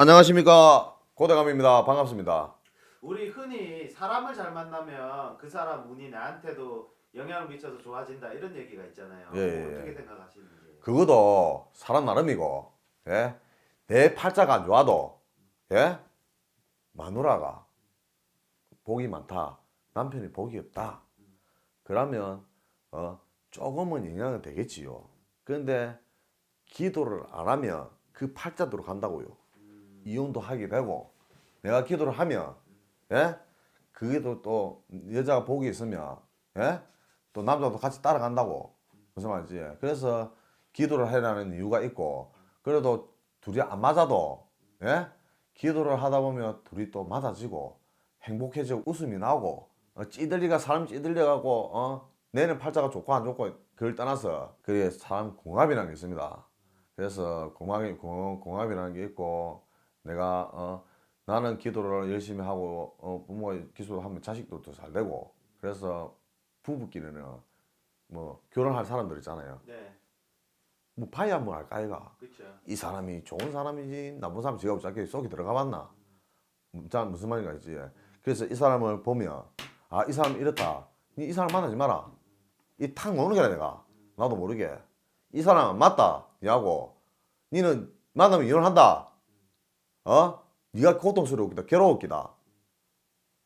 안녕하십니까 고대감입니다 반갑습니다 우리 흔히 사람을 잘 만나면 그 사람 운이 나한테도 영향을 미쳐서 좋아진다 이런 얘기가 있잖아요. 예, 예, 예. 어떻게 생각하시는지. 그것도 사람 나름이고 예? 내 팔자가 안 좋아도 예? 마누라가 복이 많다 남편이 복이 없다 그러면 어, 조금은 영향은 되겠지요 그런데 기도를 안 하면 그 팔자대로 간다고요 이혼도 하게 되고 내가 기도를 하면 예? 그게 또, 또 여자가 복이 있으면 예? 또 남자도 같이 따라간다고 무슨 말이지 그래서 기도를 해라는 이유가 있고 그래도 둘이 안 맞아도 예? 기도를 하다 보면 둘이 또 맞아지고 행복해지고 웃음이 나고 어, 찌들리가 사람 찌들려가고 어? 내는 팔자가 좋고 안 좋고 그걸 떠나서 그게 사람 궁합이라는 게 있습니다 그래서 궁합이 궁- 궁합이라는 게 있고 내가 어, 나는 기도를 열심히 하고 어, 부모가 기도하면 자식도 더 잘 되고 그래서 부부끼리는 뭐 결혼할 사람들 있잖아요. 네, 뭐 봐야 뭐 할까 아이가? 그렇죠. 이 사람이 좋은 사람이지 나쁜 사람 지가 어차피 속에 들어가 봤나? 자 무슨 말인가 있지. 그래서 이 사람을 보면 아 이 사람 이렇다. 니이 사람 만나지 마라. 이탁 노는 게라 내가. 나도 모르게. 이 사람 맞다. 니하고. 니는 만나면 이혼한다 어 니가 고통스러웠기다 괴로웠기다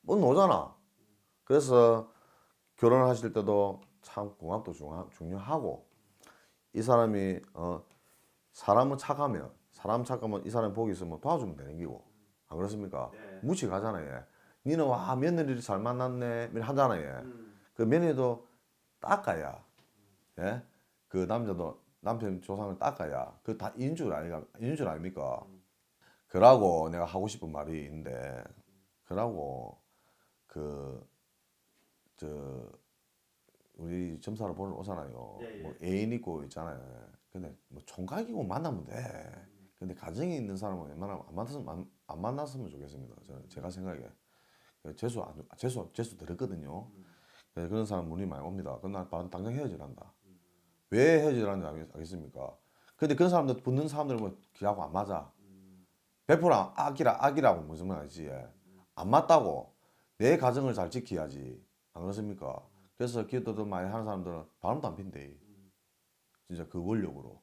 뭐 노잖아 그래서 결혼하실 때도 참 궁합도 중요하고 이 사람이 어 사람은 착하면 사람 착하면 이 사람 복이 있으면 도와주면 되는 기고 안 그렇습니까? 네. 무식 하잖아요. 얘. 니는 와 며느리를 잘 만났네 하잖아요. 얘. 음, 그 며느리도 닦아야 예? 그 남자도 남편 조상을 닦아야 그 다 인줄 아니가 인줄 아닙니까? 그러고 내가 하고 싶은 말이 있는데 그러고 그 저 우리 점사로 보러 오잖아요. 예, 예. 뭐 애인 있고 있잖아요. 근데 뭐 총각이고 만나면 돼. 근데 가정이 있는 사람은 웬만하면 안 만났으면 안, 안 만났으면 좋겠습니다. 저는 제가 생각에 재수 안 재수 재수 들었거든요. 네, 그런 사람 문의 많이 옵니다. 그럼 난 바- 당장 헤어지란다. 왜 헤어지라는지 알겠- 알겠습니까? 근데 그런 사람들 붙는 사람들 뭐 기하고 안 맞아. 100% 악이라 악이라고 무슨 말이지? 안 맞다고 내 가정을 잘 지켜야지. 안 그렇습니까? 그래서 기도도 많이 하는 사람들은 바람도 안 핀대. 진짜 그 원력으로.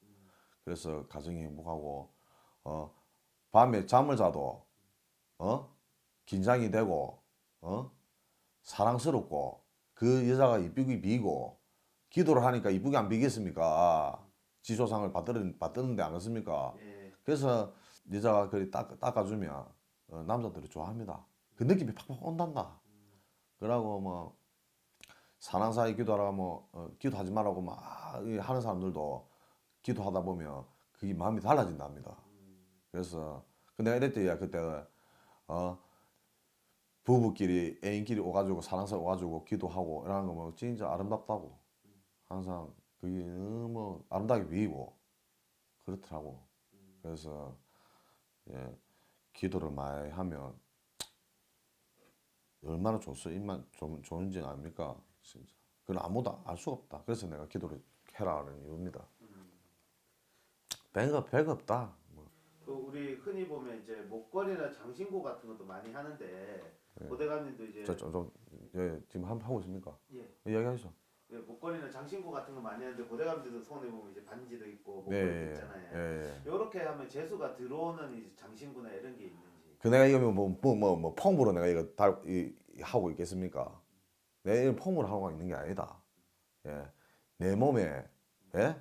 그래서 가정이 행복하고 어 밤에 잠을 자도 어 긴장이 되고 어 사랑스럽고 그 여자가 이쁘게 비고 기도를 하니까 이쁘게 안 비겠습니까? 지조상을 받드는 받드는데 안 그렇습니까? 예, 그래서 여자가 그리 닦, 닦아주면 어, 남자들이 좋아합니다. 그 느낌이 팍팍 온단다. 그러고 뭐 사랑 사이 기도하라고 뭐 어, 기도하지 말라고 막이 하는 사람들도 기도하다 보면 그게 마음이 달라진답니다. 그래서 그 내가 이랬대 야 그때 어 부부끼리 애인끼리 오가지고 사랑사 오가지고 기도하고 이러는 거 뭐 진짜 아름답다고 항상 그게 너무 아름답게 보이고 그렇더라고. 그래서 예, 기도를 많이 하면 얼마나 좋소 입만 좀 좋은지 압니까? 진짜. 그건 아무도 알 수가 없다. 그래서 내가 기도를 해라는 이유입니다. 별거 별거 없다. 뭐. 그 우리 흔히 보면 이제 목걸이나 장신구 같은 것도 많이 하는데 고대감님도 이제 네. 저좀 좀, 예, 지금 한 하고 있습니까? 예, 이야기하시죠. 예, 목걸이나 장신구 같은 거 많이 하는데 고대감님도 손에 보면 이제 반지도 있고 목걸이 네, 도 예, 있잖아요. 예, 예. 이렇게 하면 재수가 들어오는 이제 장신구나 이런 게 있는지. 그 내가 이거 뭐뭐뭐 뭐, 뭐 폼으로 내가 이거 달 이, 이 하고 있겠습니까? 내 이거 폼으로 하고 있는 게 아니다. 예, 내 몸에 예?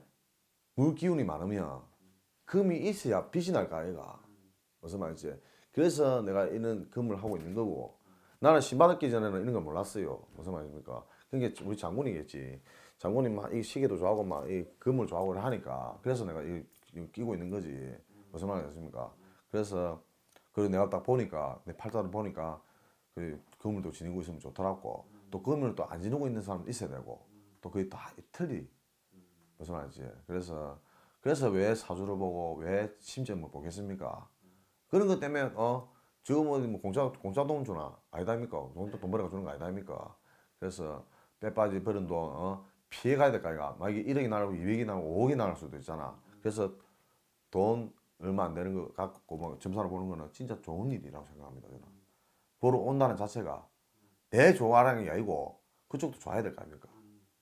물 기운이 많으면 금이 있어야 빛이 날까 아이가 무슨 말이지? 그래서 내가 이런 금을 하고 있는 거고 나는 신발 얻기 전에는 이런 걸 몰랐어요. 무슨 말입니까? 그게 우리 장군이겠지. 장군이 막 이 시계도 좋아하고 막 이 금을 좋아하고 하니까 그래서 내가 이, 이 끼고 있는 거지. 무슨 말이겠습니까? 그래서 그리고 내가 딱 보니까 내 팔자를 보니까 그 그물도 지니고 있으면 좋더라고. 또 그물을 또 안 지니고 있는 사람도 있어야 되고 또 그게 다 틀리. 무슨 말이지? 그래서 그래서 왜 사주를 보고 왜 심점을 보겠습니까? 그런 것 때문에 어 지금 어디 뭐 공짜 공짜 돈 주나 아니다입니까? 돈, 돈 벌어가 주는 거 아니다입니까? 그래서 빼빠지 버는 돈 어, 피해 가야 될까 이가 만약에 1억이 나고 200이 나고 5억이 나올 수도 있잖아. 그래서 돈 얼마 안 되는 거 갖고 뭐 점사를 보는 거는 진짜 좋은 일이라고 생각합니다. 저는 보러 온다는 자체가 내 좋아하는 게 아니고 그쪽도 좋아야 될 거 아닙니까?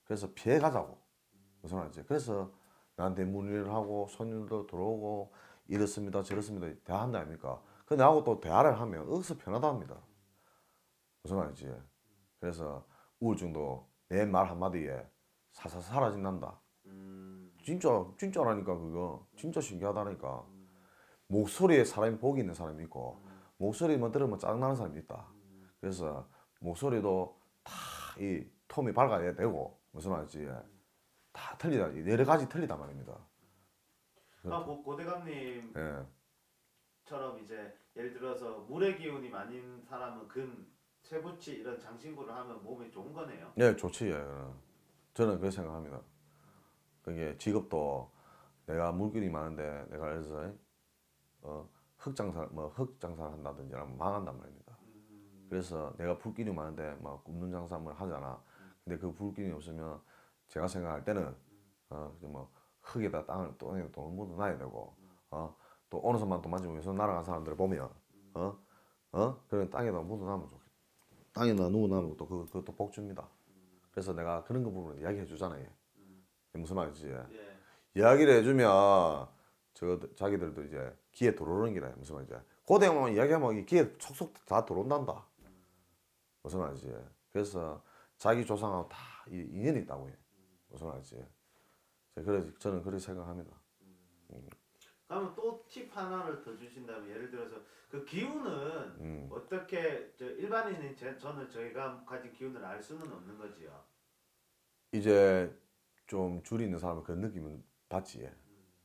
그래서 피해 가자고 무슨 말인지 그래서 나한테 문의를 하고 손님도 들어오고 이렇습니다 저렇습니다 대화한다 아닙니까? 그 나하고 또 대화를 하면 억수 편하다 합니다. 무슨 말인지 그래서 우울증도 내 말 한마디에 사사 사라진단다. 음, 진짜 진짜라니까 그거. 진짜 신기하다니까. 목소리에 사람이 복이 있는 사람이 있고 목소리만 들으면 짜증나는 사람이 있다. 그래서 목소리도 다 이 톰이 밝아야 되고 무슨 말인지 다 틀리다. 여러 가지 틀리단 말입니다. 아, 고, 고대감님 예. 처럼 이제 예를 들어서 물의 기운이 많은 사람은 금, 쇠붙이 이런 장신구를 하면 몸에 좋은 거네요. 예, 좋지 예. 저는 그렇게 생각합니다 그게 직업도 내가 물길이 많은데 내가 그래서 어, 흙장사 뭐 흙장사를 한다든지 하면 망한단 말입니다 그래서 내가 불길이 많은데 막 굽는 장사를 하잖아. 근데 그 불길이 없으면 제가 생각할 때는 어, 이제 뭐 흙에다 땅을 땅에 돈을 묻어 놔야 되고 어, 또 어느 순간 또 만지면 왼손 날아간 사람들을 보면 어, 어, 그런 땅에다 묻어 놔면 좋겠다. 땅에다 누워놔면 또 그, 그것도 복주입니다. 그래서 내가 그런 거 부분을 이야기해 주잖아요. 무슨 말인지. 예. 이야기를 해주면 저 자기들도 이제 귀에 들어오는 기라 무슨 말이지. 고대만 이야기하면 이 귀에 촉촉 다 들어온단다. 무슨 말이지. 그래서 자기 조상하고 다 이- 인연이 있다고 해 무슨 말이지. 그래 저는 그렇게 생각합니다 그러면 또 팁 하나를 더 주신다면 예를 들어서 그 기운은 음. 어떻게 저 일반인인 제, 저는 저희가 가진 기운을 알 수는 없는 거지요. 이제 좀 줄이 있는 사람은 그 느낌은 받지.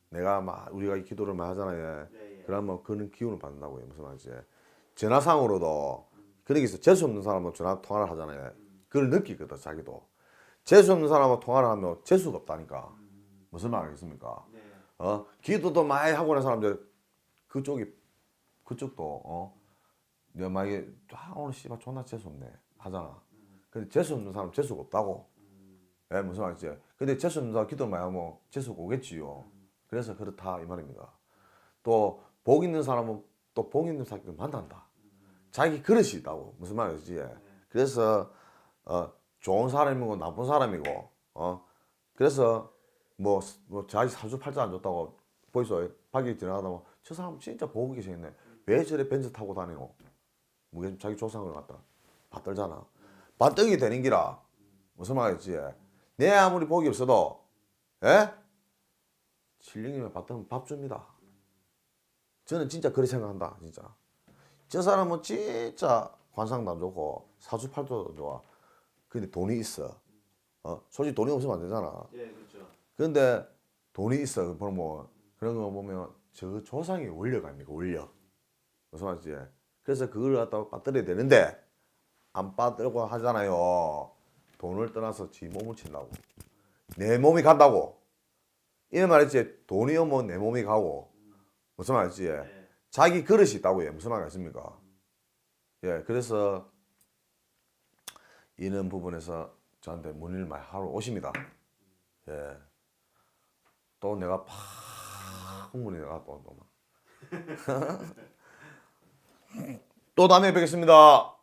내가 막 우리가 이 기도를 많이 하잖아요. 네, 예. 그러면 그는 기운을 받는다고 해 무슨 말이지. 전화상으로도 그런 게 있어. 재수 없는 사람하고 전화 통화를 하잖아요. 그걸 느끼거든 자기도. 재수 없는 사람하고 통화를 하면 재수가 없다니까. 무슨 말이겠습니까? 네. 어? 기도도 많이 하고 있는 사람들. 그쪽이 그쪽도 어? 내가 만약에 아 오늘 씨발 존나 재수 없네. 하잖아. 근데 재수 없는 사람 재수가 없다고. 예 무슨 말이지. 근데 재수 없는 사람 기도 많이 하면 재수가 오겠지요. 그래서 그렇다 이 말입니다. 또 복 있는 사람은 또 복 있는 사람들 만난다. 자기 그릇이 있다고. 무슨 말이지. 그래서 어 좋은 사람이고 나쁜 사람이고 어? 그래서 뭐, 뭐 자기 사주 팔자 안 좋다고 보이소? 밖에 지나가다 보면 저 사람 진짜 복이 계시겠네. 왜 저래 벤츠 타고 다니노? 무게 자기 조상을 갖다 받들잖아. 받들기 되는 기라. 무슨 말이지. 내 아무리 복이 없어도 예? 신령님의 받들면 밥 줍니다. 저는 진짜 그렇게 생각한다 진짜. 저 사람은 진짜 관상도 안 좋고 사주팔자도 안 좋아. 근데 돈이 있어. 어? 솔직히 돈이 없으면 안 되잖아. 예, 그렇죠. 근데 돈이 있어. 그럼 뭐 그런 거 보면 저 조상의 원력 아닙니까? 원력. 무슨 말이지? 그래서 그걸 갖다가 빠뜨려야 되는데 안 빠뜨리고 하잖아요. 돈을 떠나서 지 몸을 친다고. 내 몸이 간다고. 이 말이지. 돈이 오면 내 몸이 가고. 무슨 말이지? 예. 자기 그릇이 있다고요. 무슨 말이겠습니까? 예, 그래서 이런 부분에서 저한테 문의를 많이 하러 오십니다. 예. 또 내가 팍 문의가 또 또. 또 다음에 뵙겠습니다.